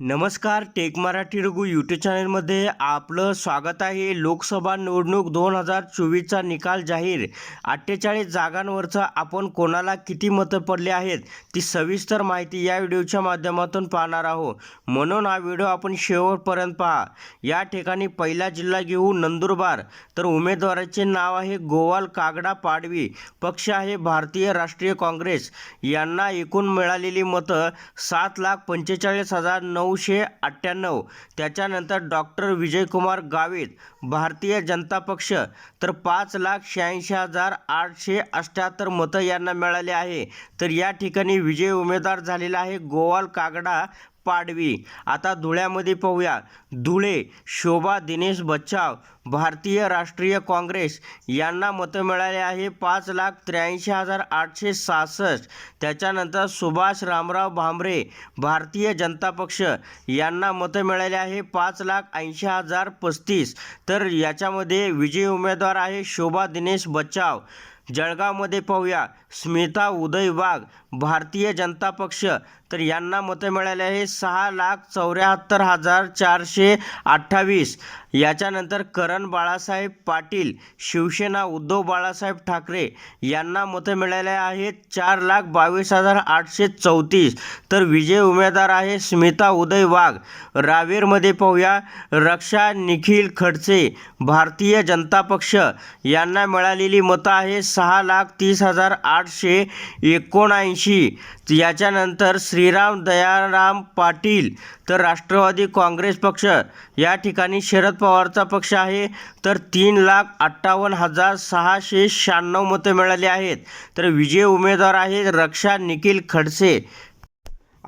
नमस्कार take Marathi Raghu YouTube चॅनलमध्ये आपलं स्वागत आहे. लोकसभा निवडणूक दोन हजार चोवीसचा निकाल जाहीर. अठ्ठेचाळीस जागांवरचं आपण कोणाला किती मतं पडले आहेत ती सविस्तर माहिती या व्हिडिओच्या माध्यमातून पाहणार आहोत. म्हणून हा व्हिडिओ आपण शेवटपर्यंत पहा. या ठिकाणी पहिला जिल्हा घेऊ नंदुरबार. तर उमेदवाराचे नाव आहे गोवाल कागडा पाडवी. पक्ष आहे भारतीय राष्ट्रीय काँग्रेस. यांना एकूण मिळालेली मतं सात लाख पंचेचाळीस हजार नऊ नऊशे अठ्ठ्याण्णव. त्याच्यानंतर डॉक्टर विजयकुमार गावित भारतीय जनता पक्ष. तर पाच लाख शहाऐंशी हजार आठशे अठ्ठ्याहत्तर मतं यांना मिळाले आहे. तर या ठिकाणी विजय उमेदवार झालेला आहे गोवाल कागडा पाडवी. आता धुळ्यामध्ये पाहूया. धुळे शोभा दिनेश बच्चाव भारतीय राष्ट्रीय काँग्रेस यांना मतं मिळाले आहे पाच लाख त्र्याऐंशी हजार आठशे सहासष्ट. त्याच्यानंतर सुभाष रामराव भांबरे भारतीय जनता पक्ष यांना मतं मिळाले आहे पाच लाख ऐंशी हजार पस्तीस. तर याच्यामध्ये विजयी उमेदवार आहे शोभा दिनेश बच्चाव. जळगावमध्ये पाहूया. स्मिता उदय वाघ भारतीय जनता पक्ष. तर यांना मतं मिळाले आहे सहा लाख चौऱ्याहत्तर हजार चारशे अठ्ठावीस. याच्यानंतर करण बाळासाहेब पाटील शिवसेना उद्धव बाळासाहेब ठाकरे यांना मतं मिळाले आहेत चार लाख बावीस हजार आठशे चौतीस. तर विजय उमेदवार आहे स्मिता उदय वाघ. रावेरमध्ये पाहूया. रक्षा निखिल खडसे भारतीय जनता पक्ष. यांना मिळालेली मतं आहे सहा लाख तीस हजार आठशे एकोणऐंशी. याच्यानंतर श्रीराम दयाराम पाटील तर राष्ट्रवादी काँग्रेस पक्ष. या ठिकाणी शरद पवारचा पक्ष आहे. तर तीन लाख अठ्ठावन्न हजार सहाशे शहाण्णव मतं मिळाली आहेत. तर विजय उमेदवार आहेत रक्षा निखिल खडसे.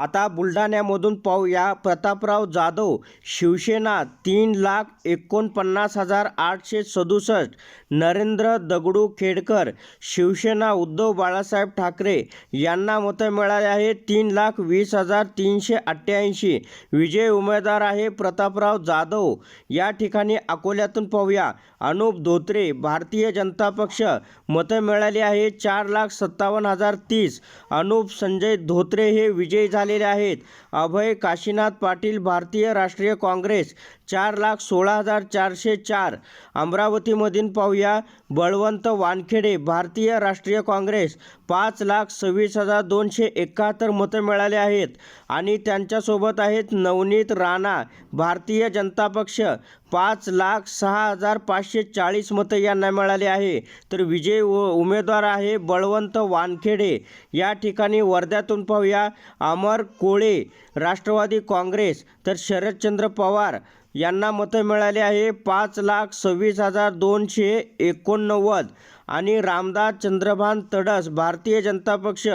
आता बुलढाण्यामधून पाहूया. प्रतापराव जाधव शिवसेना तीन लाख एकोणपन्नास हजार आठशे सदुसष्ट. नरेंद्र दगडू खेडकर शिवसेना उद्धव बाळासाहेब ठाकरे यांना मतं मिळाले आहे तीन लाख वीस हजार तीनशे अठ्ठ्याऐंशी. विजय उमेदवार आहे प्रतापराव जाधव. या ठिकाणी अकोल्यातून पाहूया. अनुप धोत्रे भारतीय जनता पक्ष मतं मिळाली आहे चार लाख सत्तावन्न हजार तीस. अनुप संजय धोत्रे हे विजयी आलेले आहेत. अभय काशीनाथ पाटील भारतीय राष्ट्रीय काँग्रेस चार लाख सोळा हजार चारशे चार. अमरावतीमधून पाहूया बळवंत वानखेडे भारतीय राष्ट्रीय काँग्रेस पाच लाख सव्वीस हजार दोनशे एकाहत्तर मतं मिळाले आहेत. आणि त्यांच्यासोबत आहेत नवनीत राणा भारतीय जनता पक्ष पाच लाख सहा हजार पाचशे चाळीस मतं यांना मिळाले आहे. तर विजय व उमेदवार आहे बळवंत वानखेडे. या ठिकाणी वर्ध्यातून पाहूया अमर कोळे राष्ट्रवादी काँग्रेस तर शरदचंद्र पवार यांना मतं मिळाली आहे. पाच लाख सव्वीस हजार दोनशे एकोणनव्वद आणि रामदास चंद्रभान तडस भारतीय जनता पक्ष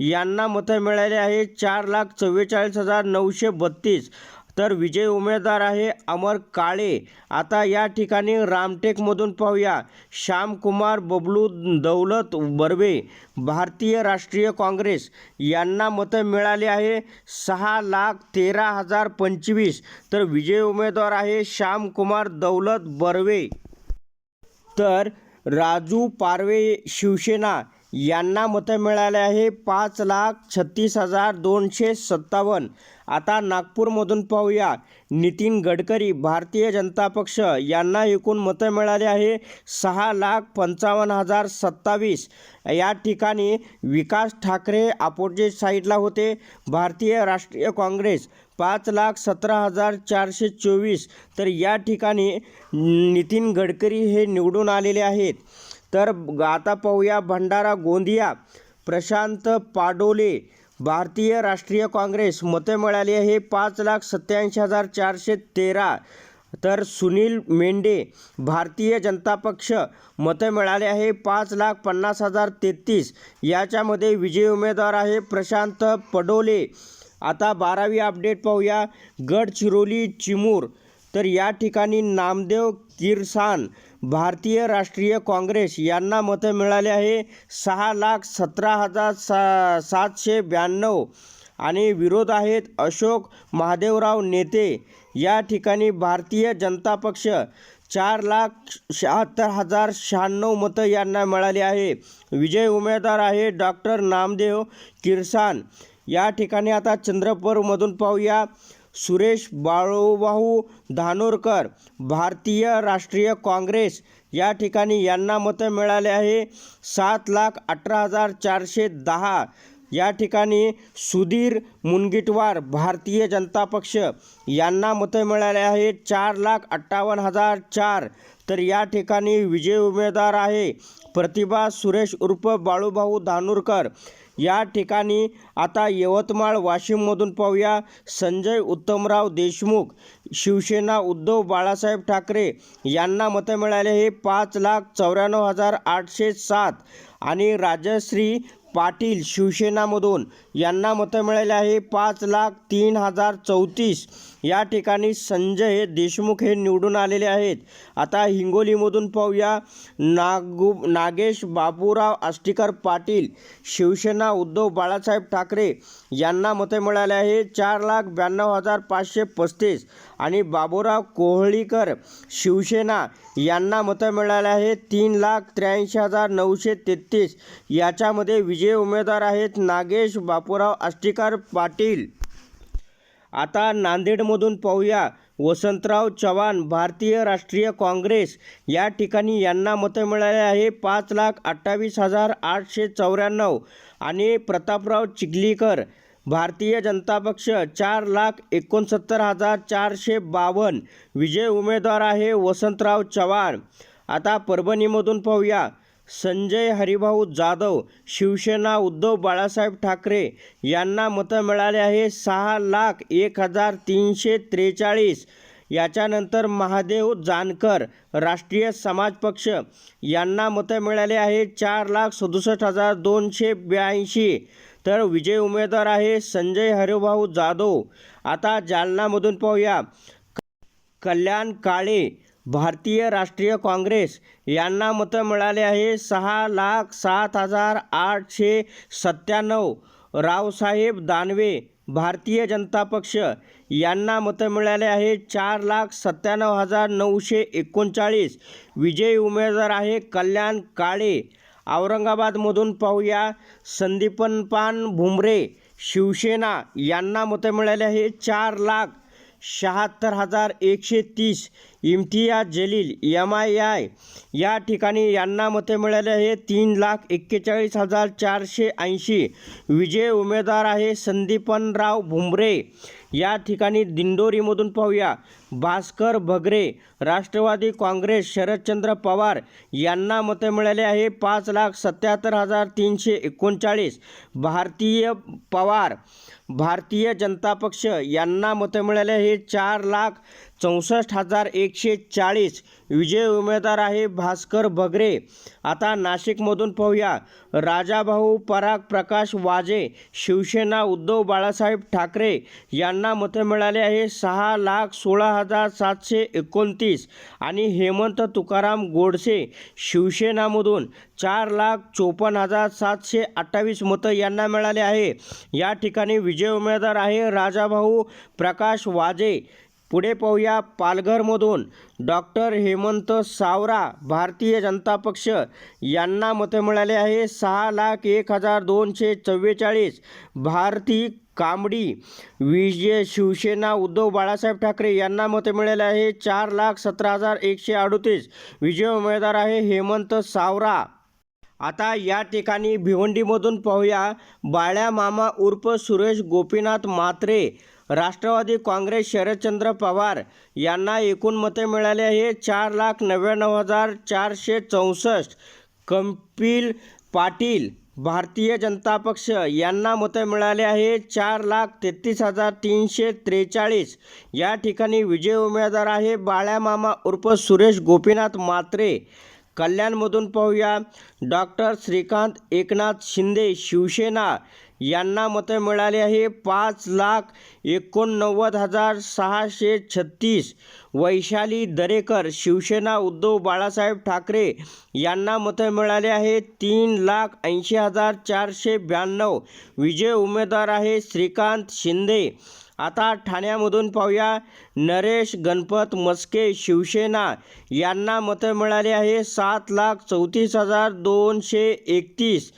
यांना मतं मिळाली आहे. चार लाख चव्वेचाळीस हजार नऊशे बत्तीस. तर विजय उमेदवार आहे अमर काळे. आता या ठिकाणी रामटेकमधून पाहूया. श्यामकुमार बबलू दौलत बर्वे भारतीय राष्ट्रीय काँग्रेस यांना मतं मिळाली आहे. सहा लाख तेरा हजार पंचवीस तर विजय उमेदवार आहे श्यामकुमार दौलत बर्वे. तर राजू पारवे शिवसेना यांना मतं मिळाले आहे. पाच लाख छत्तीस हजार दोनशे सत्तावन्न. आता नागपूरमधून पाहूया. नितीन गडकरी भारतीय जनता पक्ष यांना एकूण मतं मिळाली आहे. सहा लाख पंचावन्न हजार सत्तावीस. या ठिकाणी विकास ठाकरे अपोजिट साईडला होते. भारतीय राष्ट्रीय काँग्रेस पाच लाख सतरा हजार चारशे चोवीस. तर या ठिकाणी नितीन गडकरी हे निवडून आलेले आहेत. तर आता पाहूया भंडारा गोंदिया प्रशांत पाडोले भारतीय राष्ट्रीय काँग्रेस. मतं मिळाली आहे पाच लाख सत्याऐंशी हजार चारशे तेरा. तर सुनील मेंढे भारतीय जनता पक्ष मतं मिळाले आहे पाच लाख पन्नास हजार तेहतीस. याच्यामध्ये विजयी उमेदवार आहे प्रशांत पडोले. आता बारावी अपडेट पाहूया. गडचिरोली चिमूर तर या ठिकाणी नामदेव किरसान भारतीय राष्ट्रीय काँग्रेस यांना मतं मिळाले आहे. सहा लाख सतरा हजार सा सातशे ब्याण्णव आणि विरोध आहेत अशोक महादेवराव नेते. या ठिकाणी भारतीय जनता पक्ष चार लाख शहात्तर हजार शहाण्णव मतं यांना मिळाली आहे. विजय उमेदवार आहे डॉक्टर नामदेव किरसान. या ठिकाणी आता चंद्रपूरमधून पाहूया. सुरेश बाळूभाऊ धानोरकर भारतीय राष्ट्रीय काँग्रेस. या ठिकाणी यांना मतं मिळाले आहे. सात लाख अठरा हजार चारशे दहा. या ठिकाणी सुधीर मुनगिटवार भारतीय जनता पक्ष. यांना मतं मिळाले आहेत चार लाख अठ्ठावन्न हजार चार. तर या ठिकाणी विजय उमेदवार आहे. प्रतिभा सुरेश उर्फ बाळूभाऊ धानोरकर. या ठिकाणी आता यवतमाळ वाशिममधून पाहूया संजय उत्तमराव देशमुख शिवसेना उद्धव बाळासाहेब ठाकरे यांना मतं मिळाले हे पाच लाख चौऱ्याण्णव हजार आठशे सात आणि राजश्री पाटील शिवसेनामधून यांना मतं मिळाले आहे पाच लाख तीन हजार चौतीस या ठिकाणी संजय देशमुख हे निवडून आलेले आहेत. आता हिंगोलीमधून पाहूया. नागू नागेश बाबूराव आष्टीकर पाटील शिवसेना उद्धव बाळासाहेब ठाकरे यांना मतं मिळाले आहे. चार लाख ब्याण्णव हजार पाचशे पस्तीस आणि बाबूराव कोहळीकर शिवसेना यांना मतं मिळाले आहे. तीन लाख त्र्याऐंशी हजार नऊशे तेहतीस याच्यामध्ये विजय उमेदवार आहेत नागेश बापूराव आष्टीकर पाटील. आता नांदेडमधून पाहूया. वसंतराव चव्हाण भारतीय राष्ट्रीय काँग्रेस या ठिकाणी यांना मतं मिळाले आहे. पाच लाख अठ्ठावीस हजार आठशे चौऱ्याण्णव आणि प्रतापराव चिखलीकर भारतीय जनता पक्ष चार लाख एकोणसत्तर हजार चारशे बावन्न विजय उमेदवार आहे वसंतराव चव्हाण. आता परभणीमधून पाहूया. संजय हरिभाऊ जाधव शिवसेना उद्धव बाळासाहेब ठाकरे यांना मतं मिळाले आहे सहा लाख एक हजार तीनशे त्रेचाळीस. याच्यानंतर महादेव जानकर राष्ट्रीय समाज पक्ष यांना मतं मिळाले आहे चार लाख सदुसष्ट हजार दोनशे ब्याऐंशी. तर विजय उमेदवार आहे संजय हरिभाऊ जाधव. आता जालनामधून पाहूया. कल्याण काळे भारतीय राष्ट्रीय काँग्रेस यांना मतं मिळाले आहे सहा लाख सात हजार आठशे सत्त्याण्णव. रावसाहेब दानवे भारतीय जनता पक्ष यांना मतं मिळाले आहे चार लाख सत्त्याण्णव हजार नऊशे एकोणचाळीस. विजयी उमेदवार आहे कल्याण काळे. औरंगाबादमधून पाहूया संदीपनपान भुमरे शिवसेना यांना मतं मिळाले आहे चार लाख शहात्तर हजार एकशे तीस Imtiyaz Jaleel M I I या ठिकाणी यांना मते मिळाले आहे. तीन लाख एक्केचाळीस हजार चारशे ऐंशी विजय उमेदवार आहे. संदीपनराव भुमरे या ठिकाणी दिंडोरीमधून पाहूया. भास्कर भगरे राष्ट्रवादी काँग्रेस शरदचंद्र पवार यांना मते मिळाले आहे. पाच लाख सत्याहत्तर हजार तीनशे एकोणचाळीस भारतीय पवार भारतीय जनता पक्ष यांना मतं मिळाले हे चार लाख चौसष्ट हजार एकशे चाळीस विजय उमेदवार आहे भास्कर भगरे आता नाशिकमधून पाहूया. राजाभाऊ पराग प्रकाश वाजे शिवसेना उद्धव बाळासाहेब ठाकरे यांना मतं मिळाले आहे सहा लाख सोळा हजार सातशे एकोणतीस आणि हेमंत तुकाराम गोडसे शिवसेनामधून चार लाख चोपन्न हजार सातशे अठ्ठावीस मतं यांना मिळाले आहे. या ठिकाणी विजय उमेदवार आहे राजाभाऊ प्रकाश वाजे. पुढे पाहूया पालघरमधून डॉक्टर हेमंत सावरा भारतीय जनता पक्ष. यांना मतं मिळाले आहे सहा लाख एक हजार दोनशे चव्वेचाळीस. भारती कांबडी विजय शिवसेना उद्धव बाळासाहेब ठाकरे यांना मते मिळाले आहे चार लाख सतरा हजार एकशे अडोतीस. विजय उमेदवार आहे हेमंत सावरा. आता या ठिकाणी भिवंडीमधून पाहूया. बाळ्या मामा उर्फ सुरेश गोपीनाथ म्हात्रे राष्ट्रवादी काँग्रेस शरदचंद्र पवार यांना एकूण मते मिळाले आहे. चार लाख नव्याण्णव हजार चारशे चौसष्ट. कंपिल पाटील भारतीय जनता पक्ष यांना मतं मिळाले आहे. चार लाख तेहतीस हजार तीनशे त्रेचाळीस. या ठिकाणी विजय उमेदवार आहे. बाळ्यामामा उर्फ सुरेश गोपीनाथ मात्रे कल्याणमधून पाहूया. डॉक्टर श्रीकांत एकनाथ शिंदे शिवसेना यांना मतं मिळाली आहे. पाच लाख एकोणनव्वद हजार सहाशे छत्तीस. वैशाली दरेकर शिवसेना उद्धव बाळासाहेब ठाकरे यांना मतं मिळाले आहे. तीन लाख ऐंशी हजार चारशे ब्याण्णव. विजय उमेदवार आहे श्रीकांत शिंदे. आता ठाण्यामधून पाहूया. नरेश गणपत मस्के शिवसेना यांना मतं मिळाली आहे. सात लाख चौतीस हजार दोनशे एकतीस.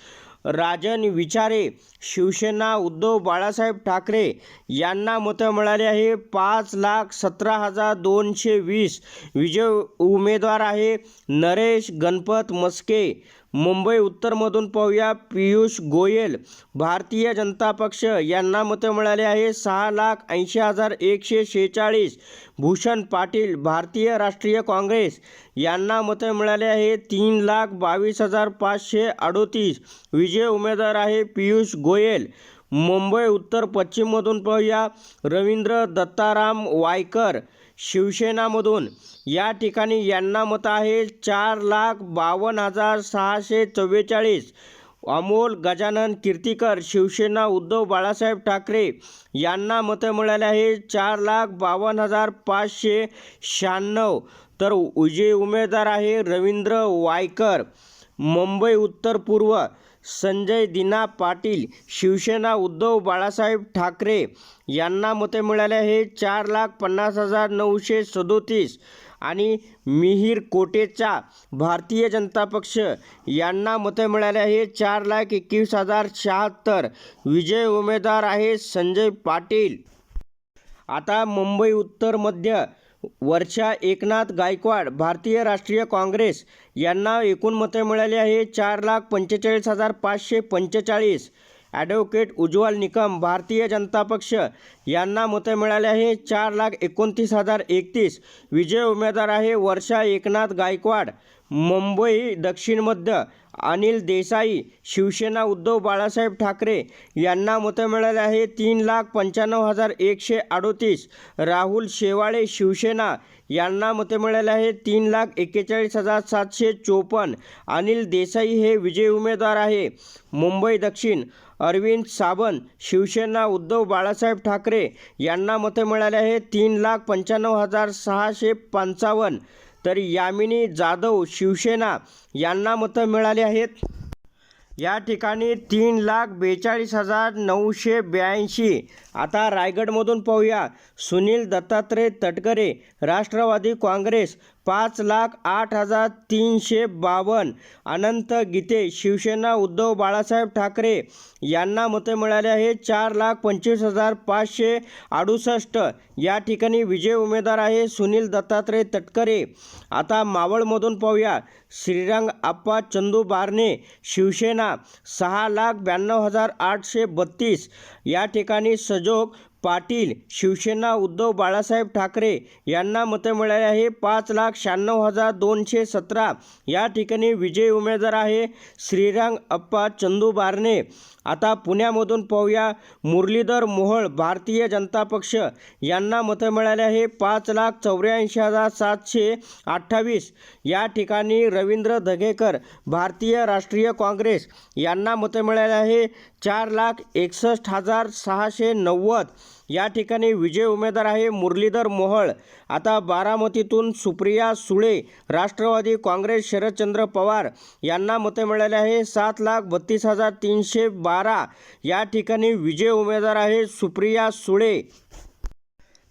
राजन विचारे शिवसेना उद्धव बाळासाहेब ठाकरे यांना मतं मिळाली आहे. पाच लाख सतरा हजार दोनशे वीस. विजय उमेदवार आहे. नरेश गणपत मस्के मुंबई उत्तरमधून पाहूया. पियुष गोयल भारतीय जनता पक्ष यांना मतं मिळाली आहे. सहा लाख ऐंशी हजार एकशे शेहेचाळीस. भूषण पाटील भारतीय राष्ट्रीय काँग्रेस यांना मतं मिळाली आहे. तीन लाख बावीस हजार पाचशे अडोतीस. विजय उमेदवार आहे पियुष गोयल. मुंबई उत्तर पश्चिममधून पाहूया. रवींद्र दत्ताराम वायकर शिवसेनामधून. या ठिकाणी यांना मतं आहे चार लाख बावन्न हजार सहाशे चव्वेचाळीस. अमोल गजानन कीर्तीकर शिवसेना उद्धव बाळासाहेब ठाकरे यांना मतं मिळाले आहे चार लाख बावन्न हजार पाचशे शहाण्णव. तर विजयी उमेदवार आहे रवींद्र वायकर. मुंबई उत्तर पूर्व संजय दिना पाटील शिवसेना उद्धव बाळासाहेब ठाकरे यांना मते मिळाले हे चार लाख पन्नास हजार नऊशे सदोतीस आणि मिहीर कोटेचा भारतीय जनता पक्ष यांना मतं मिळाले आहे चार लाख एकवीस हजार शहात्तर. विजय उमेदवार आहे संजय पाटील. आता मुंबई उत्तर मध्य वर्षा एकनाथ गायकवाड भारतीय राष्ट्रीय काँग्रेस यांना एकूण मते मिळाली आहे चार लाख पंचेचाळीस हजार पाचशे पंचेचाळीस. ॲडव्होकेट उज्ज्वल निकम भारतीय जनता पक्ष यांना मतं मिळाले आहे चार लाख एकोणतीस हजार एकतीस. विजय उमेदवार आहे वर्षा एकनाथ गायकवाड. मुंबई दक्षिण मध्य अनिल देसाई शिवसेना उद्धव बाळासाहेब ठाकरे यांना मतं मिळाले आहे तीन लाख पंच्याण्णव हजार एकशे अडोतीस. राहुल शेवाळे शिवसेना यांना मतं मिळाले आहे तीन लाख एक्केचाळीस हजार सातशे चोपन्न. अनिल देसाई हे विजयी उमेदवार आहे. मुंबई दक्षिण अरविंद सावंत शिवसेना उद्धव बाळासाहेब ठाकरे यांना मतं मिळाले आहे तीन लाख पंच्याण्णव हजार सहाशे पंचावन्न. तर यामिनी जाधव शिवसेना यांना मतं मिळाली आहेत. या ठिकाणी तीन लाख बेचाळीस हजार नऊशे ब्याऐंशी आता रायगडमधून पाहूया. सुनील दत्तात्रय तटकरे राष्ट्रवादी काँग्रेस पाच लाख आठ हजार तीनशे बावन्न. अनंत गीते शिवसेना उद्धव बाळासाहेब ठाकरे यांना मते मिळाले आहे चार लाख पंचवीस हजार पाचशे अडुसष्ट. या ठिकाणी विजय उमेदवार आहे सुनील दत्तात्रय तटकरे. आता मावळमधून पाहूया. श्रीरंग आप्पा चंदू बारणे शिवसेना सहा लाख ब्याण्णव हजार आठशे बत्तीस. या ठिकाणी सज सजोग पाटील शिवसेना उद्धव बाळासाहेब ठाकरे यांना मतं मिळाली आहे. पाच लाख शहाण्णव हजार दोनशे सतरा या ठिकाणी विजयी उमेदवार आहे. श्रीरंग अप्पा चंदू बारणे आता पुण्यामधून पाहूया. मुरलीधर मोहोळ भारतीय जनता पक्ष. यांना मतं मिळाले आहे पाच लाख चौऱ्याऐंशी हजार सातशे अठ्ठावीस. या ठिकाणी रवींद्र धगेकर भारतीय राष्ट्रीय काँग्रेस. यांना मतं मिळाले आहे चार लाख एकसष्ट हजार सहाशे नव्वद. या ठिकाणी विजय उमेदवार आहे मुरलीधर मोहळ. आता बारामतीतून सुप्रिया सुळे राष्ट्रवादी काँग्रेस शरदचंद्र पवार यांना मतं मिळाले आहे. सात लाख बत्तीस हजार तीनशे बारा या ठिकाणी विजय उमेदवार आहे सुप्रिया सुळे.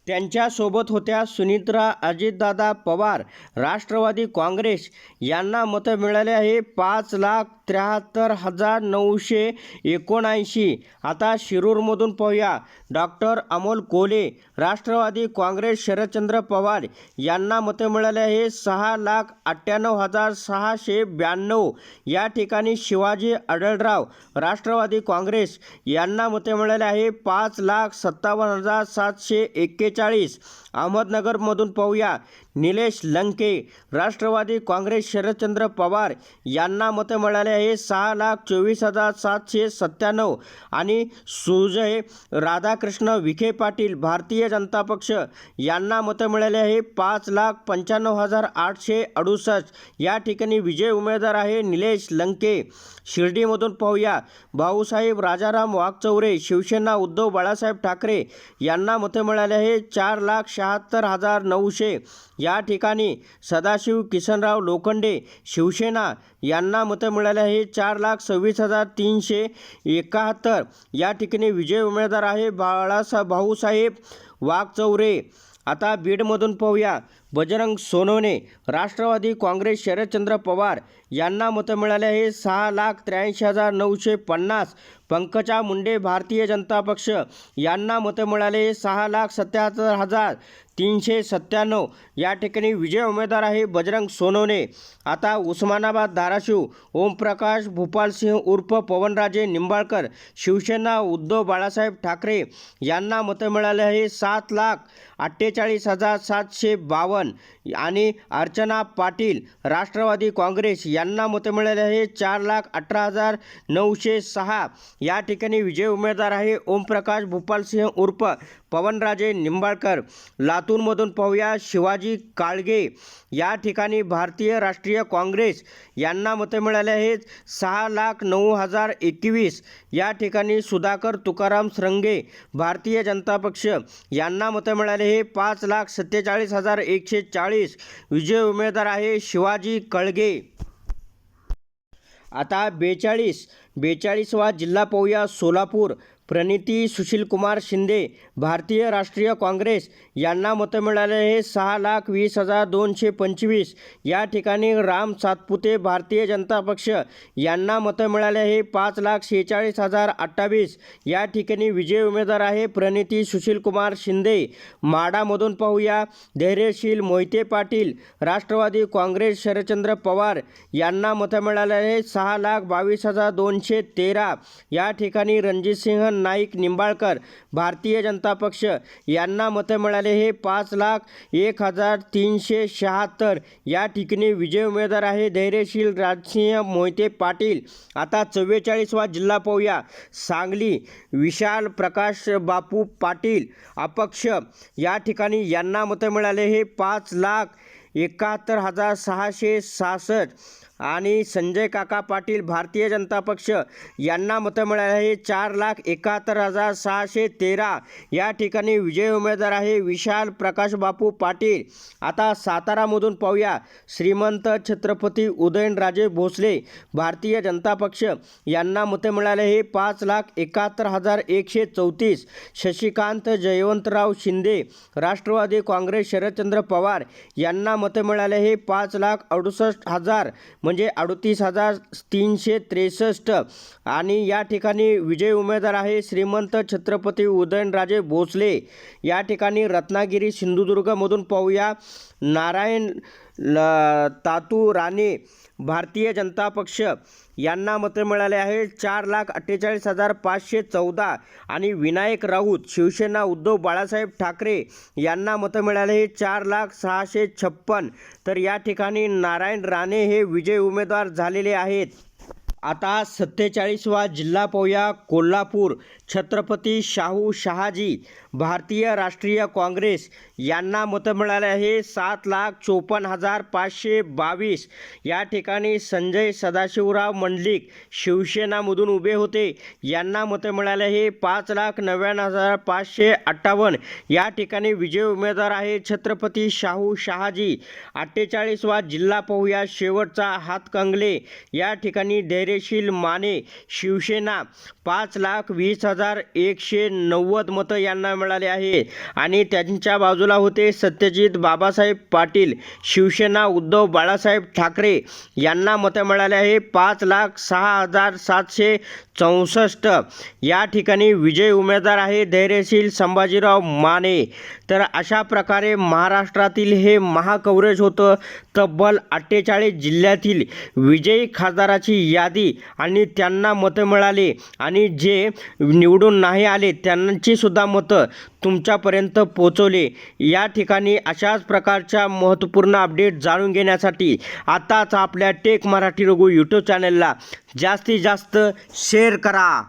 त्यांच्यासोबत होत्या सुनित्रा अजितदादा पवार राष्ट्रवादी काँग्रेस यांना मतं मिळाले आहे. पाच लाख त्र्याहत्तर हजार नऊशे एकोणऐंशी. आता शिरूरमधून पाहूया. डॉक्टर अमोल कोले राष्ट्रवादी काँग्रेस शरदचंद्र पवार यांना मतं मिळाले आहे सहा लाख अठ्ठ्याण्णव हजार सहाशे ब्याण्णव. या ठिकाणी शिवाजी आढळराव राष्ट्रवादी काँग्रेस यांना मते मिळाले आहे पाच लाख सत्तावन्न हजार सातशे एक्केचाळीस. अहमदनगरमधून पाहूया. निलेश लंके राष्ट्रवादी काँग्रेस शरदचंद्र पवार यांना मतं मिळाले आहे सहा लाख चोवीस हजार सातशे सत्त्याण्णव आणि सुजय राधाकृष्ण विखे पाटील भारतीय जनता पक्ष यांना मतं मिळाले आहे पाच लाख पंच्याण्णव हजार आठशे अडुसष्ट. या ठिकाणी विजय उमेदवार आहे निलेश लंके. शिर्डीमधून पाहूया. भाऊसाहेब राजाराम वाघचौरे शिवसेना उद्धव बाळासाहेब ठाकरे यांना मतं मिळाले आहे चार लाख शहात्तर हजार नऊशे. या ठिकाणी सदाशिव किसनराव लोखंडे शिवसेना यांना मतं मिळाले आहे चार लाख सव्वीस हजार तीनशे एकाहत्तर. या ठिकाणी विजय उमेदवार आहे बाळासा भाऊसाहेब वाघचौरे. आता बीडमधून पाहूया. बजरंग सोनवणे राष्ट्रवादी काँग्रेस शरदचंद्र पवार यांना मतं मिळाले आहे. सहा लाख त्र्याऐंशी हजार नऊशे पन्नास पंकजा मुंडे भारतीय जनता पक्ष यांना मतं मिळाले सहा लाख सत्याहत्तर हजार तीनशे सत्त्याण्णव या ठिकाणी विजय उमेदवार आहे बजरंग सोनवणे. आता उस्मानाबाद धाराशिव ओमप्रकाश भूपालसिंह उर्फ पवनराजे निंबाळकर शिवसेना उद्धव बाळासाहेब ठाकरे यांना मतं मिळाले आहे. सात लाख अठ्ठेचाळीस हजार सातशे बावन्न आणि अर्चना पाटील राष्ट्रवादी काँग्रेस यांना मतं मिळाले आहे. चार लाख अठरा हजार नऊशे सहा. या ठिकाणी विजय उमेदवार आहे ओमप्रकाश भूपालसिंह उर्फ पवनराजे निंबाळकर. लातूरमधून पाहूया शिवाजी काळगे. या ठिकाणी भारतीय राष्ट्रीय काँग्रेस यांना मतं मिळाले आहेत. सहा लाख नऊ हजार एकवीस. या ठिकाणी सुधाकर तुकाराम श्रंगे भारतीय जनता पक्ष यांना मतं मिळाले हे पाच लाख सत्तेचाळीस हजार एकशे चाळीस. विजय उमेदवार आहे शिवाजी कळगे. आता बेचाळीस. बेचाळीसवा जिल्हा पाहूया सोलापूर. प्रणिती सुशीलकुमार शिंदे भारतीय राष्ट्रीय काँग्रेस यांना मतं मिळाले हे सहा लाख वीस हजार दोनशे पंचवीस. या ठिकाणी राम सातपुते भारतीय जनता पक्ष यांना मतं मिळाले हे पाच लाख शेहेचाळीस हजार अठ्ठावीस. या ठिकाणी विजय उमेदवार आहे प्रणिती सुशीलकुमार शिंदे. माडामधून पाहूया. धैर्यशील मोहिते पाटील राष्ट्रवादी काँग्रेस शरदचंद्र पवार यांना मतं मिळाले आहे सहा लाख बावीस हजार दोनशे तेरा. या ठिकाणी रणजितसिंह नाईक निंबाळकर भारतीय जनता पक्ष. यांना मतं मिळाले हे पाच लाख एक हजार तीनशे शहात्तर. या ठिकाणी विजय उमेदवार आहे धैर्यशील राजसिंह मोहिते पाटील. आता चव्वेचाळीसवा जिल्हा पाहूया. सांगली विशाल प्रकाश बापू पाटील अपक्ष. या ठिकाणी यांना मतं मिळाले हे पाच लाख एकाहत्तर हजार सहाशे सहासष्ट. आणि संजय काका पाटील भारतीय जनता पक्ष यांना मतं मिळाले आहे चार लाख एकाहत्तर हजार सहाशे तेरा या ठिकाणी विजय उमेदवार आहे विशाल प्रकाश बापू पाटील. आता सातारामधून पाहूया. श्रीमंत छत्रपती उदयनराजे भोसले भारतीय जनता पक्ष यांना मतं मिळाले हे पाच लाख एकाहत्तर हजार एकशे चौतीस. शशिकांत जयवंतराव शिंदे राष्ट्रवादी काँग्रेस शरदचंद्र पवार यांना मतं मिळाले हे पाच लाख अडुसष्ट हजार म्हणजे म्हणजे अडतीस हजार तीनशे त्रेसष्ट. आणि या ठिकाणी विजय उमेदवार आहे श्रीमंत छत्रपती उदयनराजे भोसले. या ठिकाणी रत्नागिरी सिंधुदुर्गमधून पाहूया. नारायण ल तातू राणे भारतीय जनता पक्ष यांना मतं मिळाले आहे चार लाख अठ्ठेचाळीस हजार पाचशे चौदा आणि विनायक राऊत शिवसेना उद्धव बाळासाहेब ठाकरे यांना मतं मिळाले हे चार लाख सहाशे छप्पन. तर या ठिकाणी नारायण राणे हे विजय उमेदवार झालेले आहेत. आता सत्तेचाळीसवा जिल्हा पाहूया. कोल्हापूर छत्रपती शाहू शहाजी भारतीय राष्ट्रीय काँग्रेस यांना मतं मिळाले आहे. सात लाख चोपन्न हजार पाचशे बावीस. या ठिकाणी संजय सदाशिवराव मंडलिक शिवसेनामधून उभे होते. यांना मतं मिळाले आहे. पाच लाख नव्याण्णव हजार पाचशे अठ्ठावन्न. या ठिकाणी विजय उमेदवार आहे छत्रपती शाहू शहाजी. अठ्ठेचाळीसवा जिल्हा पाहूया. शेवटचा हातकंगले या ठिकाणी धैर्य धैर्यशील माने शिवसेना पाच लाख वीस हजार एकशे नव्वद मतं यांना मिळाले आहे. आणि त्यांच्या बाजूला होते सत्यजित बाबासाहेब पाटील शिवसेना उद्धव बाळासाहेब ठाकरे यांना मतं मिळाले आहे. पाच लाख सहा हजार सातशे चौसष्ट. या ठिकाणी विजय उमेदवार आहे धैर्यशील संभाजीराव माने. तर अशा प्रकारे महाराष्ट्रातील हे महाकवरेज होतं. तब्बल अठ्ठेचाळीस जिल्ह्यातील विजयी खासदाराची यादी आणि त्यांना मतं मिळाले. आणि जे निवडून नाही आले त्यांची सुद्धा मतं तुमच्यापर्यंत पोचवले या ठिकाणी अशाच प्रकारच्या महत्त्वपूर्ण अपडेट जाणून घेण्यासाठी आताच आपल्या टेक मराठी रघु यूट्यूब चॅनलला जास्तीत जास्त शेअर करा.